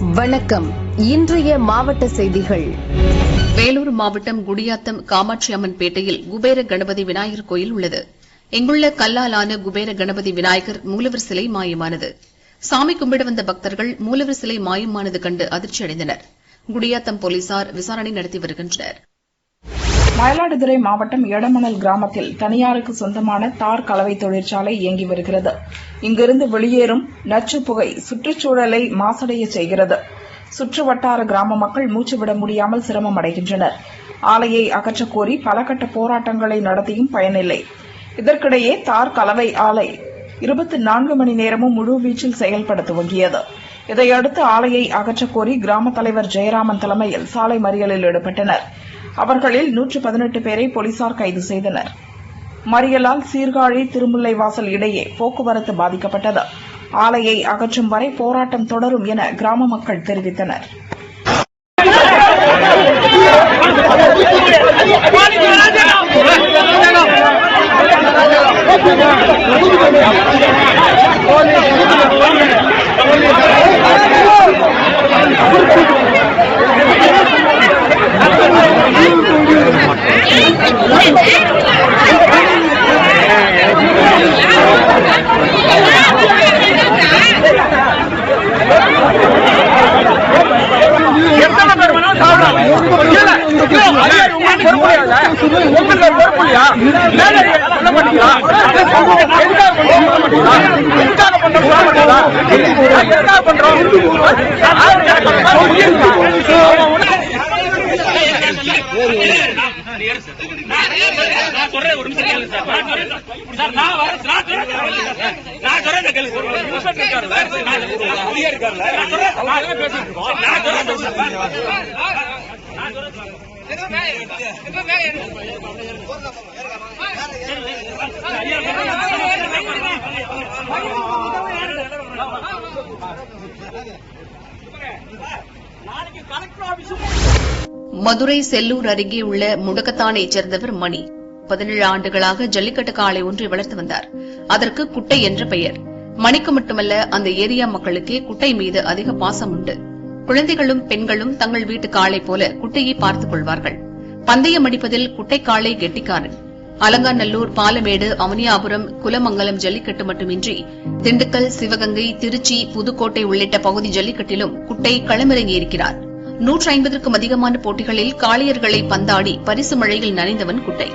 வணக்கம். இன்றைய மாவட்ட செய்திகள். வேலூர் மாவட்டம் குடியாத்தம் காமாட்சி அம்மன் பேட்டையில் குபேர கணபதி விநாயகர் கோயில் உள்ளது. இங்குள்ள கல்லாலான குபேர கணபதி விநாயகர் மூலவர் சிலை மாயமானது. சாமி கும்பிட வந்த பக்தர்கள் மூலவர் சிலை மாயமானது கண்டு அதிர்ச்சியடைந்தனர். குடியாத்தம் போலீசார் விசாரணை நடத்தி வருகின்றனர். மயிலாடுதுறை மாவட்டம் எடமணல் கிராமத்தில் தனியாருக்கு சொந்தமான தார் கலவை தொழிற்சாலை இயங்கி வருகிறது. இங்கிருந்து வெளியேறும் நச்சு புகை சுற்றுச்சூழலை மாசடைய செய்கிறது. சுற்று வட்டார கிராம மக்கள் மூச்சுவிட முடியாமல் சிரமம் அடைகின்றனர். ஆலையை அகற்றக்கோரி பல கட்ட போராட்டங்களை நடத்தியும் பயனில்லை. இதற்கிடையே தார் கலவை ஆலை இருபத்தி நான்கு மணி நேரமும் முழுவீச்சில் செயல்பட துவங்கியது இதையடுத்து ஆலையை அகற்றக் கோரி கிராம தலைவர் ஜெயராமன் தலைமையில் சாலை மறியலில் ஈடுபட்டனர். அவர்களில் நூற்று பதினெட்டு பேரை போலீசார் கைது செய்தனர். மறியலால் சீர்காழி திருமுல்லைவாசல் இடையே போக்குவரத்து பாதிக்கப்பட்டது. ஆலையை அகற்றும் வரை போராட்டம் தொடரும் என கிராம மக்கள் தெரிவித்தனர். கேட்கணும். புரியுதுங்களா? நான் சொல்றேன் ஒரு நிமிஷம் கேளுங்க சார். நான் சொல்றேன் சார். சார், நான் வரேன். நான் சொல்றேன் சார். நான் சொல்றேன் சார் கேளுங்க. ஒரு நிமிஷம் இருக்காரு. நான் சொல்றேன். அதிகாரி இருக்காருல்ல? நான் சொல்றேன். நான் எல்லாம் பேசிட்டு இருக்கோம். நான் சொல்றேன் மதுரை செல்லூர் அருகே உள்ள முடக்கத்தானைச் சேர்ந்தவர் மணி. பதினேழு ஆண்டுகளாக ஜல்லிக்கட்டு காளை ஒன்றை வளர்த்து வந்தார். அதற்கு குட்டை என்ற பெயர். மணிக்கு மட்டுமல்ல அந்த ஏரியா மக்களுக்கே குட்டை மீது அதிக பாசம் உண்டு. குழந்தைகளும் பெண்களும் தங்கள் வீட்டு காளை போல குட்டையை பார்த்துக் கொள்வார்கள். பந்தயம் அடிப்பதில் குட்டை காளை கெட்டிக்காரன். அலங்காநல்லூர் பாலமேடு அவனியாபுரம் குலமங்கலம் ஜல்லிக்கட்டு மட்டுமின்றி திண்டுக்கல் சிவகங்கை திருச்சி புதுக்கோட்டை உள்ளிட்ட பகுதி ஜல்லிக்கட்டிலும் குட்டை களமிறங்கியிருக்கிறார் நூற்றி ஐம்பதற்கும் அதிகமான போட்டிகளில் காளையர்களை பந்தாடி பரிசு மழையில் நனைந்தவன் குட்டை.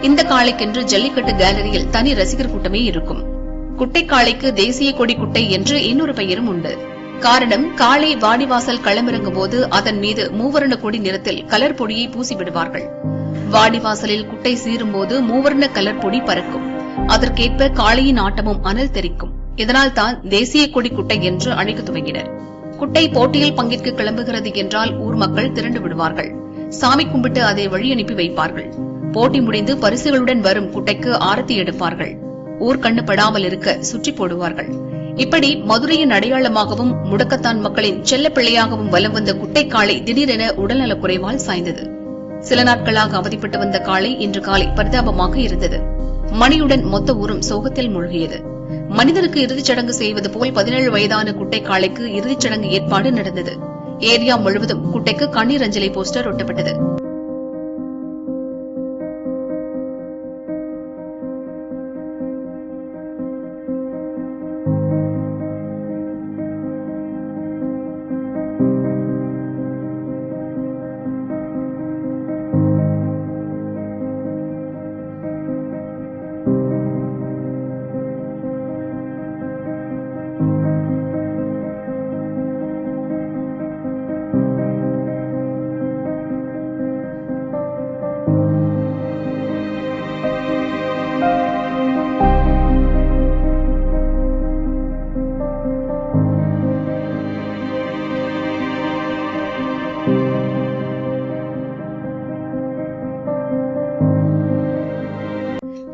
இந்த காளைக்கென்று ஜல்லிக்கட்டு கேலரியில் தனி ரசிகர் கூட்டமே இருக்கும். குட்டை காளைக்கு தேசிய கொடி குட்டை என்று இன்னொரு பெயரும் உண்டு. காரணம் காலை வாடிவாசல் களமிறங்கும் போது அதன் மீது மூவர்ண கொடி நிறத்தில் கலர் பொடியை பூசிவிடுவார்கள். வாடிவாசலில் குட்டை சீரும்போது மூவர்ண கலர் பொடி பறக்கும். அதற்கேற்ப காளையின் ஆட்டமும் அனல் தெரிக்கும் இதனால் தான் தேசிய கொடி குட்டை என்று அழைக்க துவங்கினர். குட்டை போட்டியில் பங்கேற்க கிளம்புகிறது என்றால் ஊர் மக்கள் திரண்டு விடுவார்கள். சாமி கும்பிட்டு அதை வழி அனுப்பி வைப்பார்கள். போட்டி முடிந்து பரிசுகளுடன் வரும் குட்டைக்கு ஆரத்தி எடுப்பார்கள். ஊர் கண்ணு படாமல் இருக்க சுற்றி போடுவார்கள். இப்படி மதுரையின் அடையாளமாகவும் முடக்கத்தான் மக்களின் செல்ல பிள்ளையாகவும் வலம் வந்த குட்டை காளை திடீரென உடல்நலக் குறைவால் சாய்ந்தது. சில நாட்களாக அவதிப்பட்டு வந்த காளை இன்று காலை பரிதாபமாக இருந்தது. மணியுடன் மொத்த ஊரும் சோகத்தில் மூழ்கியது. மனிதனுக்கு இறுதிச் சடங்கு செய்வது போல் பதினேழு வயதான குட்டை காளைக்கு இறுதிச் சடங்கு ஏற்பாடு நடந்தது. ஏரியா முழுவதும் குட்டைக்கு கண்ணீர் அஞ்சலி போஸ்டர் ஒட்டப்பட்டது.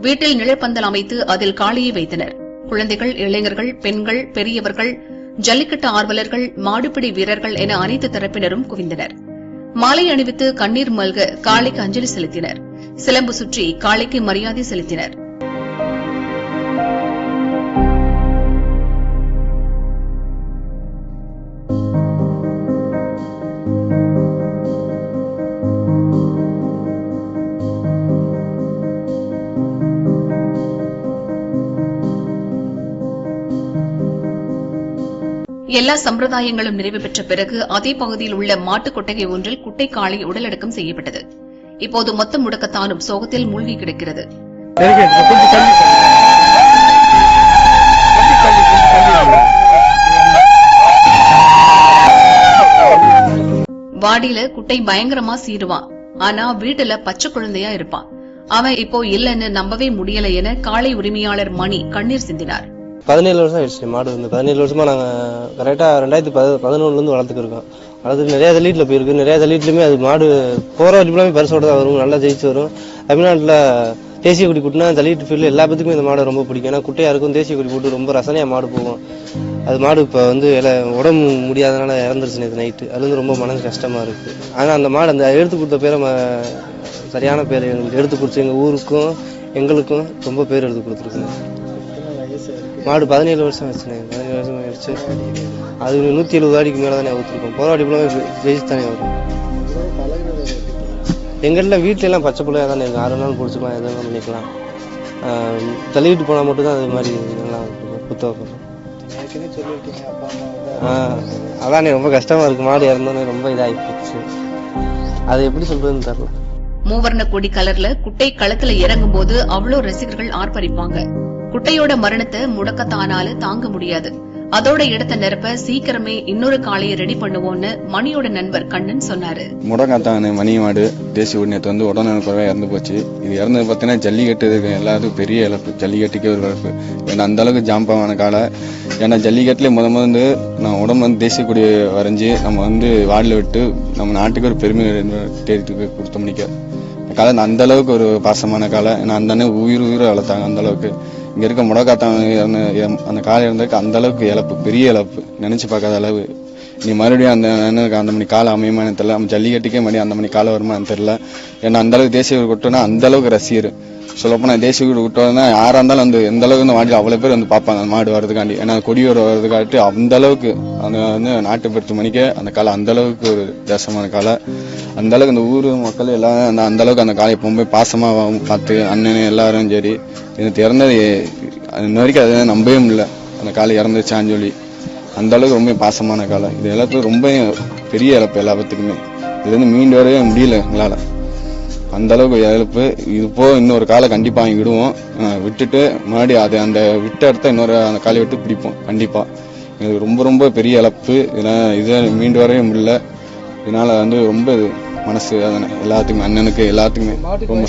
வீட்டில் நிழற்பந்தல் அமைத்து அதில் காளையை வைத்தனர். குழந்தைகள் இளைஞர்கள் பெண்கள் பெரியவர்கள் ஜல்லிக்கட்டு ஆர்வலர்கள் மாடுபிடி வீரர்கள் என அனைத்து தரப்பினரும் குவிந்தனர். மாலை அணிவித்து கண்ணீர் மல்க காளைக்கு அஞ்சலி செலுத்தினர். சிலம்பு சுற்றி காளைக்கு மரியாதை செலுத்தினர். எல்லா சம்பிரதாயங்களும் நிறைவு பெற்ற பிறகு அதே பகுதியில் உள்ள மாட்டுக் கொட்டகை ஒன்றில் குட்டை காளை உடலடக்கம் செய்யப்பட்டது. இப்போது மொத்த முடக்கத்தானும் சோகத்தில் மூழ்கி கிடக்கிறது. வாடியில குட்டை பயங்கரமா சீருவான் ஆனா வீட்டுல பச்சை குழந்தையா இருப்பான் அவன் இப்போ இல்லன்னு நம்பவே முடியல என காளை உரிமையாளர் மணி கண்ணீர் சிந்தினார். பதினேழு வருஷம் ஆயிடுச்சு மாடு வந்து. பதினேழு வருஷமா நாங்கள் கரெக்டாக ரெண்டாயிரத்தி பத பதினொன்றுலேருந்து வளர்த்துக்கிருக்கோம். வளர்த்துட்டு வளர்த்து நிறைய தள்ளீட்ல போயிருக்கு. நிறைய தள்ளீட்லையுமே அது மாடு போகிற வரைக்கும் பரிசோட தான் வரும். நல்லா ஜெயிச்சு வரும். தமிழ்நாட்டில் தேசிய குடி கூட்டினா தள்ளீட்டு ஃபீல்டு எல்லா பேத்துக்குமே இந்த மாடு ரொம்ப பிடிக்கும். ஏன்னா குட்டையாருக்கும் தேசிய கொடி போட்டு ரொம்ப ரசனையாக மாடு போகும். அது மாடு இப்போ வந்து இல உடம்பு முடியாதனால இறந்துருச்சு நேற்று நைட்டு அது வந்து ரொம்ப மனசு கஷ்டமாக இருக்குது ஆனால் அந்த மாடு அந்த எடுத்து கொடுத்த பேரை ம- சரியான பேர் எங்களுக்கு எடுத்து கொடுத்து எங்கள் ஊருக்கும் எங்களுக்கும் ரொம்ப பேர் எடுத்து கொடுத்துருக்கு மாடு பதினேழு வருஷம் ஆச்சுண்ணே பதினேழு வருஷம் ஆயிடுச்சு. அது நூற்றி எழுபது அடிக்கு மேலே தானே ஊற்றிருக்கோம் போராடி பிள்ளை ஜெயிச்சு தானே வரும் எங்கள்கிட்ட வீட்டிலலாம் பச்சை பிள்ளையாக தானே இருக்கும் ஆறு நாள் பிடிச்சிக்கலாம் எதுவும் பண்ணிக்கலாம். ஆஹ் தள்ளிட்டு மட்டும்தான் மட்டும் அது மாதிரி நல்லா புத்தகம் அதானே ரொம்ப கஷ்டமா இருக்கு. மாடு இறந்தோன்னே ரொம்ப இதாகி போச்சு. அது எப்படி சொல்றதுன்னு தெரியல. மூவர்ண கொடி கலர்ல குட்டை களத்துல இறங்கும் போது அவ்வளோ ரசிகர்கள் ஆர்ப்பரிப்பாங்க. குட்டையோட மரணத்தை முடக்கத்தானால தாங்க முடியாது. அதோட இடத்த நிரப்ப சீக்கிரமே இன்னொரு காலையை ரெடி பண்ணுவோம்னு மணியோட நண்பர் கண்ணன் சொன்னாரு. முடங்காத்தான் மணி மாடு தேசிய உடனே வந்து உடனே இறந்து போச்சு. இது இறந்தது பார்த்தீங்கன்னா ஜல்லிக்கட்டு இதுக்கு எல்லாத்துக்கும் பெரிய இழப்பு. ஜல்லிக்கட்டுக்கே ஒரு இழப்பு. ஏன்னா அந்த அளவுக்கு ஜாம்பவான காலை. ஏன்னா ஜல்லிக்கட்டுல முத முதந்து நான் உடம்பு வந்து தேசிய கொடி வரைஞ்சி நம்ம வந்து வாடில் விட்டு நம்ம நாட்டுக்கு ஒரு பெருமை தேர்த்துக்கு கொடுத்த முடிக்க இந்த காலை அந்த அளவுக்கு ஒரு பாசமான காலை. ஏன்னா அந்த அண்ணன் உயிர் உயிரை வளர்த்தாங்க அந்த அளவுக்கு. இங்கே இருக்க முடக்காத்தான் அந்த காலை இருந்ததுக்கு அந்த அளவுக்கு இழப்பு பெரிய இழப்பு. நினைச்சு பார்க்காத அளவு. நீ மறுபடியும் அந்த அண்ணனுக்கு அந்த மணி காலை அமையுமான்னு தெரில நம்ம ஜல்லிக்கட்டுக்கே மறுபடியும் அந்த மணி காலம் வருமான்னு தெரில ஏன்னா அந்த அளவுக்கு தேசிய வீடு கொட்டோன்னா அந்தளவுக்கு ரசிகர். சொல்லப்போனால் தேசிய வீடு கொட்டோன்னா யாராக இருந்தாலும் அந்த எந்த அளவுக்கு இந்த மாடி அவ்வளோ பேர் வந்து பார்ப்பாங்க அந்த மாடு வர்றதுக்காண்டி. ஏன்னா கொடியோர் வர்றதுக்காட்டி அந்த அளவுக்கு அந்த வந்து நாட்டு பெருத்து மணிக்கே அந்த காலம் அந்த அளவுக்கு ஒரு தேசமான காலை. அந்த அளவுக்கு அந்த ஊர் மக்கள் எல்லாம் அந்த அந்த அளவுக்கு அந்த காலை எப்பவும் போய் பார்த்து அண்ணன் எல்லாரும் சரி இது இறந்தது இன்ன வரைக்கும் அதை நம்பவே முடியல. அந்த காலை இறந்துச்சான்னு சொல்லி. அந்த அளவுக்கு ரொம்ப பாசமான காலை இது எல்லாத்துக்கும் ரொம்ப பெரிய இழப்பு எல்லா பத்துக்குமே. இது வந்து மீண்டு வரவே முடியல எங்களால். அந்த அளவுக்கு இழப்பு. இது போ இன்னொரு காலை கண்டிப்பாக வாங்கி விடுவோம். விட்டுட்டு மறுபடியும் அது அந்த விட்ட இடத்த இன்னொரு அந்த காலை விட்டு பிடிப்போம். கண்டிப்பாக எங்களுக்கு ரொம்ப ரொம்ப பெரிய இழப்பு. இதெல்லாம் இதை மீண்டு வரவே முடியல. இதனால் வந்து ரொம்ப இது. மனசு அதனை எல்லாத்துக்குமே அண்ணனுக்கு எல்லாத்துக்குமே. ரொம்ப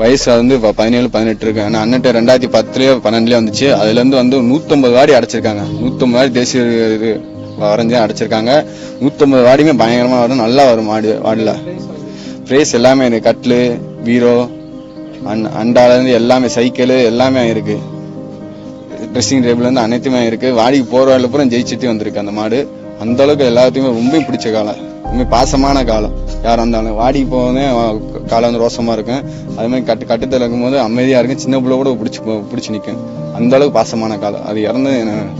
வயசு வந்து இப்போ பதினேழு பதினெட்டு இருக்கு. ஆனால் அண்ணன்ட்ட ரெண்டாயிரத்தி பத்துலேயே பன்னெண்டுலேயே வந்துச்சு. அதுலேருந்து வந்து நூற்றம்பது வாடி அடைச்சிருக்காங்க. நூற்றம்பது வாடி தேசிய இது வரைஞ்சி அடைச்சிருக்காங்க. நூற்றம்பது வாடியுமே பயங்கரமாக வரும். நல்லா வரும் மாடு வாடில் ப்ரைஸ் எல்லாமே இருக்கு கட்லு பீரோ அண் அண்டாலேருந்து எல்லாமே சைக்கிள் எல்லாமே இருக்கு. ட்ரெஸ்ஸிங் டேபிள்லேருந்து அனைத்துமே இருக்கு. வாடிக்கு போகிற வேலை பூரா ஜெயிச்சுட்டு வந்திருக்கு அந்த மாடு. அந்த அளவுக்கு எல்லாத்தையுமே ரொம்ப பிடிச்ச காலம் பாசமான காலம். யாரா இருந்தாலும் வாடிக்கு போகவே காலம் வந்து ரோசமா இருக்கும். அதுமாதிரி கட்டு கட்டுத்தல் இருக்கும்போது அமைதியா இருக்கும் சின்ன பிள்ளை கூட பிடிச்சி பிடிச்சி நிற்கும் அந்த அளவுக்கு பாசமான காலம். அது இறந்து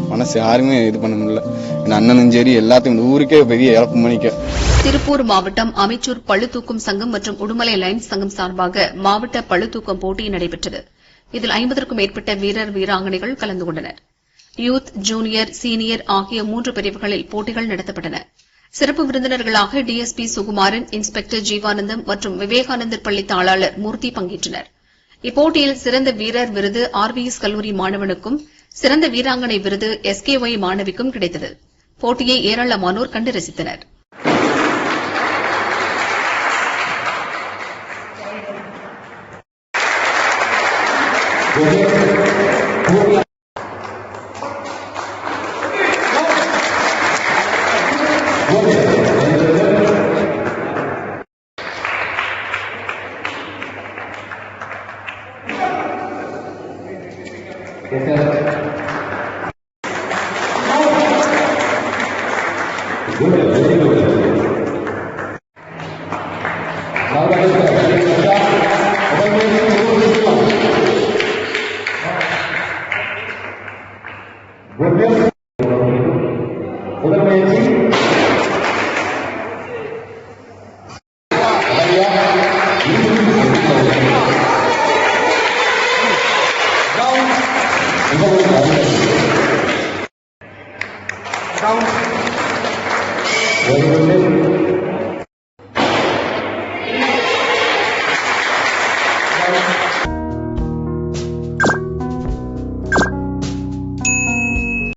மனசு யாருமே இது பண்ண முடியல. என் அண்ணனும் சரி எல்லாத்தையும் இந்த ஊருக்கே பெரிய இழப்பு மணிக்க. திருப்பூர் மாவட்டம் அமைச்சூர் பளுதூக்கும் சங்கம் மற்றும் உடுமலை லைன்ஸ் சங்கம் சார்பாக மாவட்ட பளுதூக்கம் போட்டி நடைபெற்றது. இதில் ஐம்பதற்கும் மேற்பட்ட வீரர் வீராங்கனைகள் கலந்து கொண்டனர். யூத் ஜூனியர் சீனியர் ஆகிய மூன்று பிரிவுகளில் போட்டிகள் நடத்தப்பட்டன. சிறப்பு விருந்தினர்களாக டிஎஸ்பி சுகுமாரன் இன்ஸ்பெக்டர் ஜீவானந்தம் மற்றும் விவேகானந்தர் பள்ளி தாளாளர் மூர்த்தி பங்கேற்றனர். இப்போட்டியில் சிறந்த வீரர் விருது ஆர்விஎஸ் கல்லூரி மாணவனுக்கும் சிறந்த வீராங்கனை விருது எஸ்கேஒய் மாணவிக்கும் கிடைத்தது. போட்டியை ஏராளமானோர் கண்டு Governo không. Ổn định không.